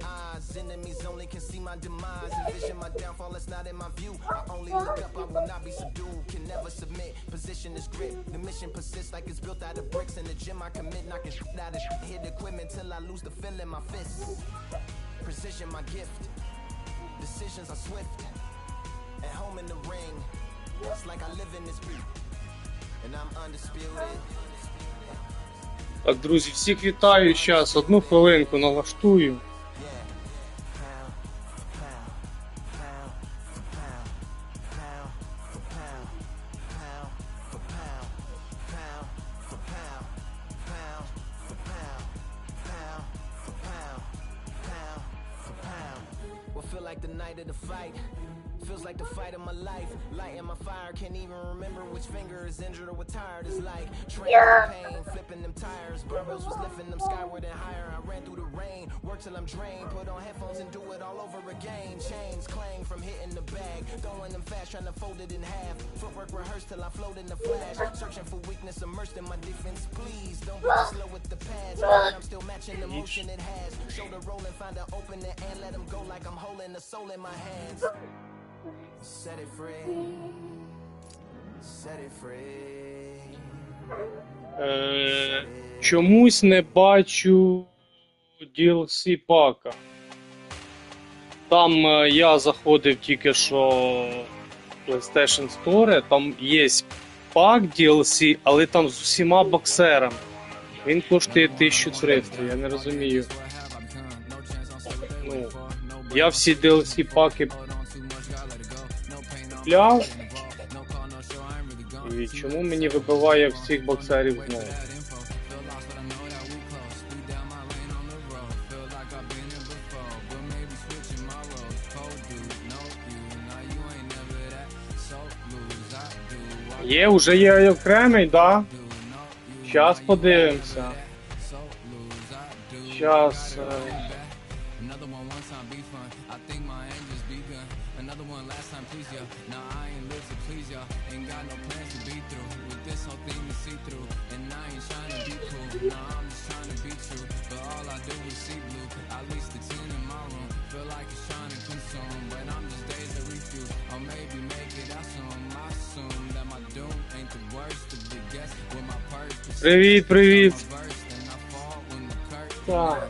my eyes. Enemies only can see my demise. Envision my downfall, it's not in my view. I only look up, I will not be subdued. Can never submit. Position is grip. The mission persists like it's built out of bricks. In the gym, I commit, knocking shit out of shit. Hit equipment till I lose the feel in my fists. Precision, my gift. Decisions are swift. At home in the ring. It's like I live in this beat. And I'm undisputed. Так, друзі, всіх вітаю. Зараз одну хвилинку налаштую. Feels like the fight of my life. Lighting my fire, can't even remember which finger is injured or what tired is like. Train pain, flipping them tires. Barbells was lifting them skyward and higher. I ran through the rain, work till I'm drained. Put on headphones and do it all over again. Chains clang from hitting the bag. Throwing them fast, trying to fold it in half. Footwork rehearsed till I float in the flash. Searching for weakness, immersed in my defense. Please don't be slow with the pads. I'm still matching the motion it has. Shoulder rolling, find an opening and let them go like I'm holding the soul in my hands. Set it free. Set it free. Е, чомусь не бачу DLC пака. Там е, я заходив тільки що в PlayStation Store, там є пак DLC, але там з усіма боксерами. Він коштує 1300, я не розумію. Ну, я всі DLC паки купляв. І чому мені вибиває всіх боксерів знову? Є, вже є окремий, да? Щас подивимося. Щас. Привіт, привіт. Так.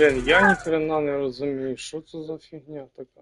Блін, я ніхрена не розумію, що це за фігня така.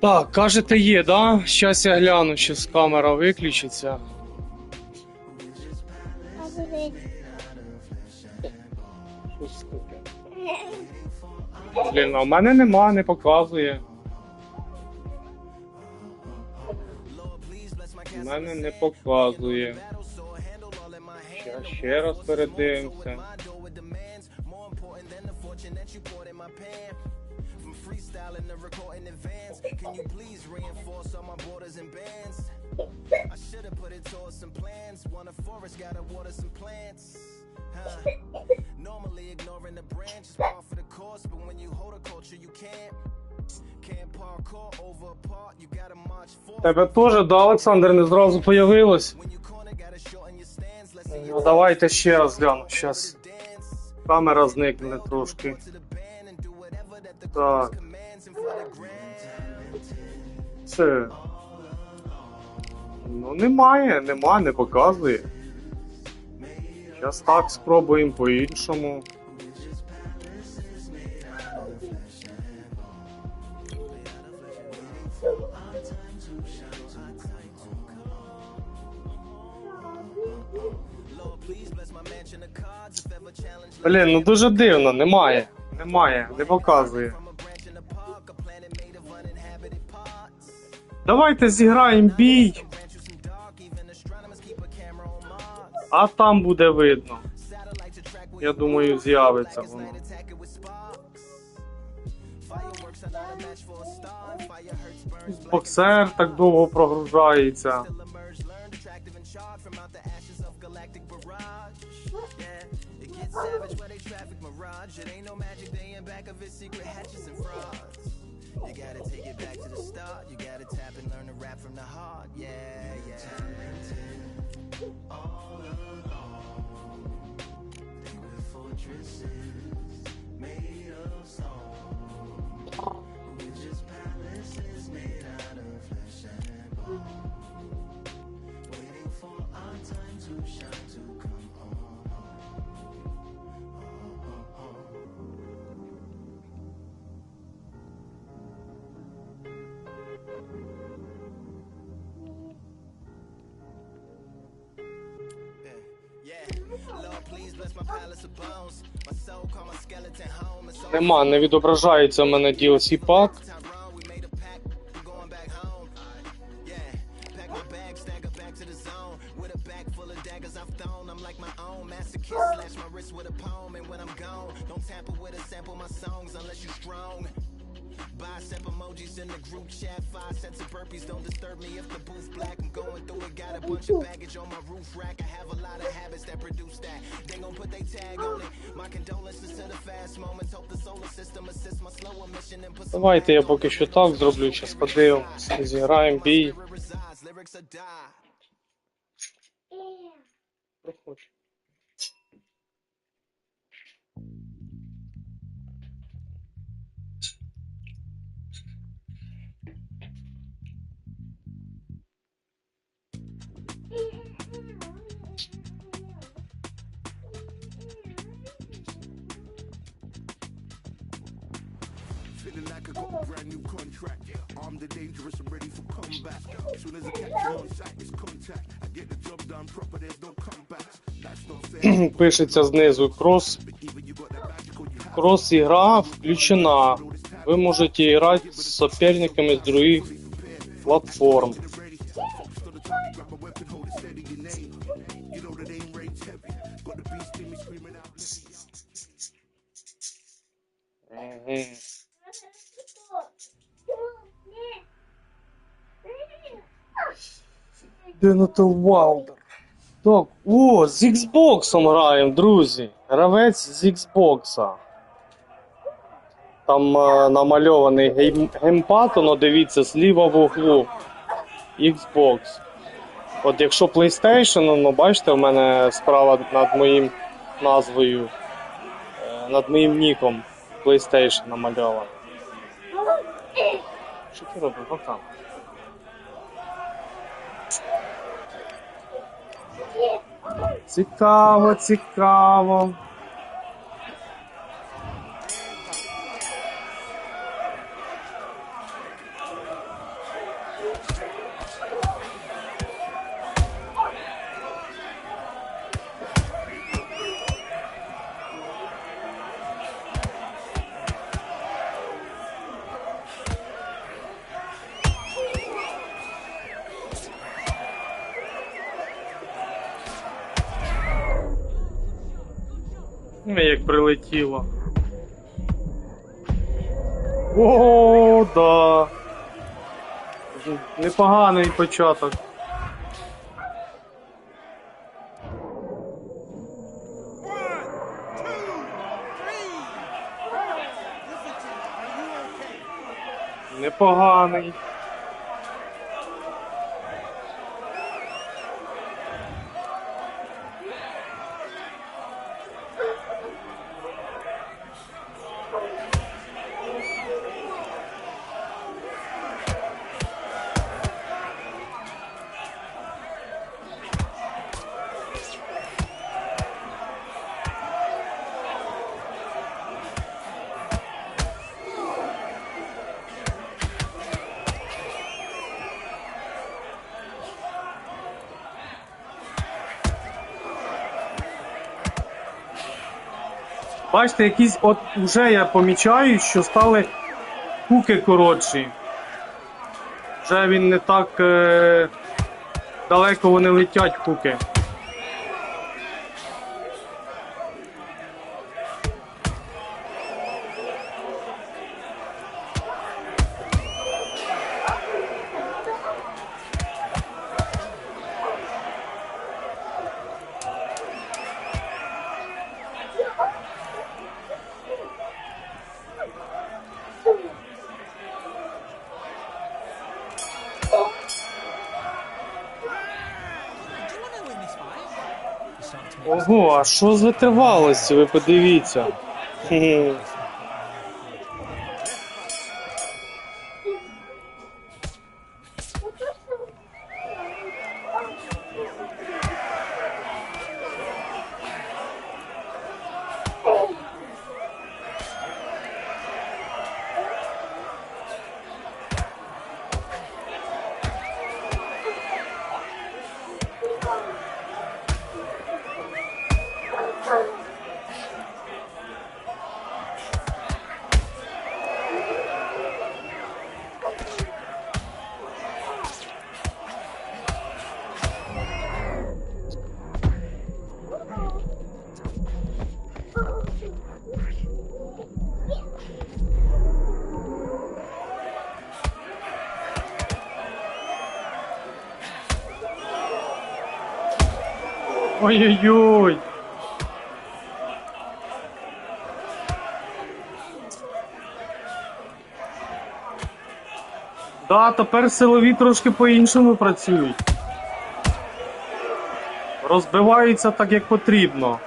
Так, кажете, є, да? Щас я гляну, щас камера виключиться. Блін, а в мене нема, не показує. У мене не показує. Щас ще раз передивимося. From freestyling to recording advance, can you please reinforce all my borders and bands? I should have put it towards some plans. Want a forest, gotta water some plants. Huh. Normally ignoring the branch is par for the course, but when you hold a culture, you can't. Part. Тебе теж, да, Олександр, не зразу появилось. Ну давайте ще раз гляну. Щас камера зникне трошки. Так. Це. Ну немає, нема, не показує. Зараз так спробуємо по-іншому. Блін, ну дуже дивно, немає. Немає, не показує. Давайте зіграємо бій. А там буде видно. Я думаю, з'явиться воно. Боксер так довго прогружається. You gotta take it back to the start. You gotta tap and learn to rap from the heart. Yeah, yeah. All along, they were fortresses Нема, не відображається в мене DLC пак. With a poem. And when I'm gone, don't tamper with a sample my songs unless you strong. Bicep emojis in the group chat. Five sets of burpees don't disturb me if the booth black. I'm going through it, got a bunch of baggage on my roof rack. I have a lot of habits that produce that. They gon' put they tag on it. My condolences to the fast moments. Hope the solar system assists my slower mission and put some Давайте я поки що так зроблю, зараз подивимось. Зіграємо бій. Проходь. Пишеться знизу крос. Крос игра включена. Вы можете играть с соперниками с других платформ. out. Мгм. Денато Валдер. Так, о, з Xbox граємо, друзі. Гравець з Xbox. Там е, намальований гейм, геймпад, воно дивіться, зліва в углу. Xbox. От якщо PlayStation, ну бачите, у мене справа над моїм назвою, е, над моїм ніком PlayStation намальовано. Що ти робиш? Ну там. Цікаво, Ну, як прилетіло. О, да. Непоганий початок. Непоганий. Бачите, якісь от вже я помічаю, що стали куки коротші. Вже він не так е, далеко вони летять куки. Ого, а що затривалося? ви подивіться. Ой-ой-ой. Да, тепер силові трошки по-іншому працюють. Розбиваються так, як потрібно.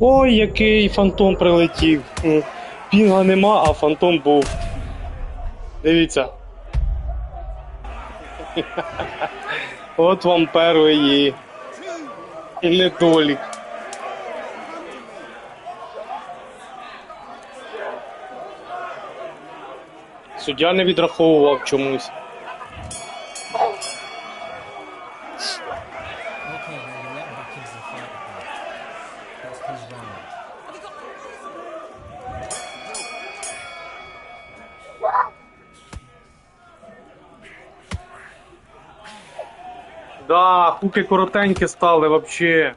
Ой, який фантом прилетів. Пінга нема, а фантом був. Дивіться. От вам перший недолік. Суддя не відраховував чомусь. Да, хуки коротенькі стали вообще.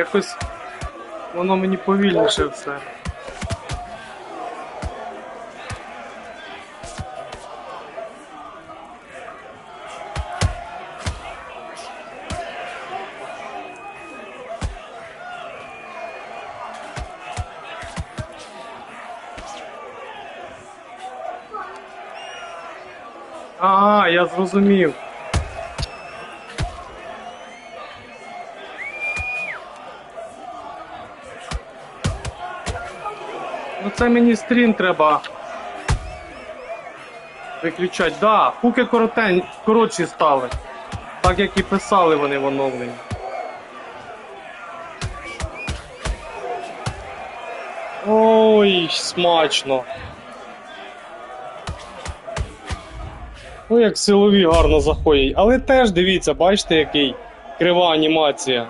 Якось воно мені повільніше все. Ага, я зрозумів. Це мені стрім треба. Виключать. Да, хуки коротень, коротші стали. Так як і писали вони в оновленні. Ой, смачно. Ну, як силові гарно заходять. Але теж дивіться, бачите, який крива анімація.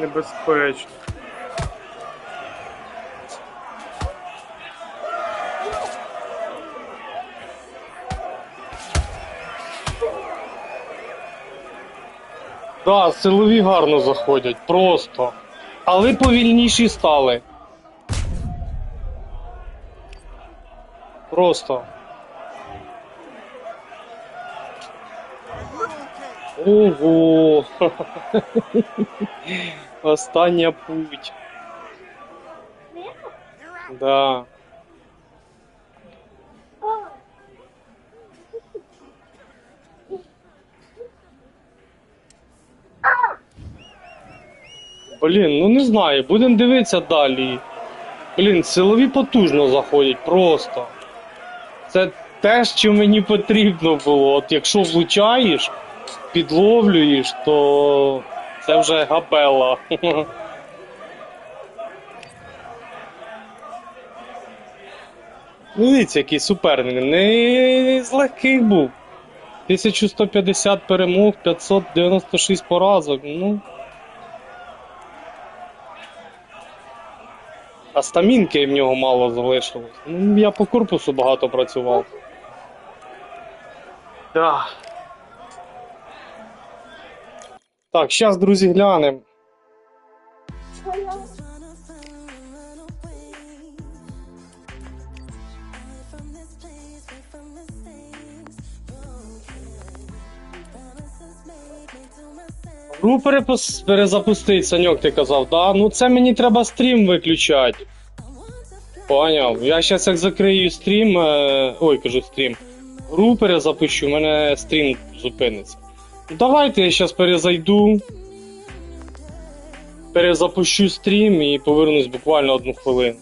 Небезпечно. Да, силові гарно заходять, просто. Але повільніші стали. Просто. Ого! Остання путь. Да. Блін, ну не знаю, будемо дивитися далі. Блін, силові потужно заходять просто. Це те, що мені потрібно було. От якщо влучаєш, підловлюєш, то це вже габела. Ну, Дивіться, який суперник. Не з легких був. 1150 перемог, 596 поразок. Ну. А стамінки в нього мало залишилось. Ну, я по корпусу багато працював. Да. Так, зараз, друзі, глянемо. Гру перепус... перезапустить, Саньок, ти казав, да? Ну це мені треба стрім виключати. Поняв. Я зараз як закрию стрім. Е... Ой, кажу стрім. Гру перезапущу, у мене стрім зупиниться. Давайте я зараз перезайду. Перезапущу стрім і повернусь буквально одну хвилину.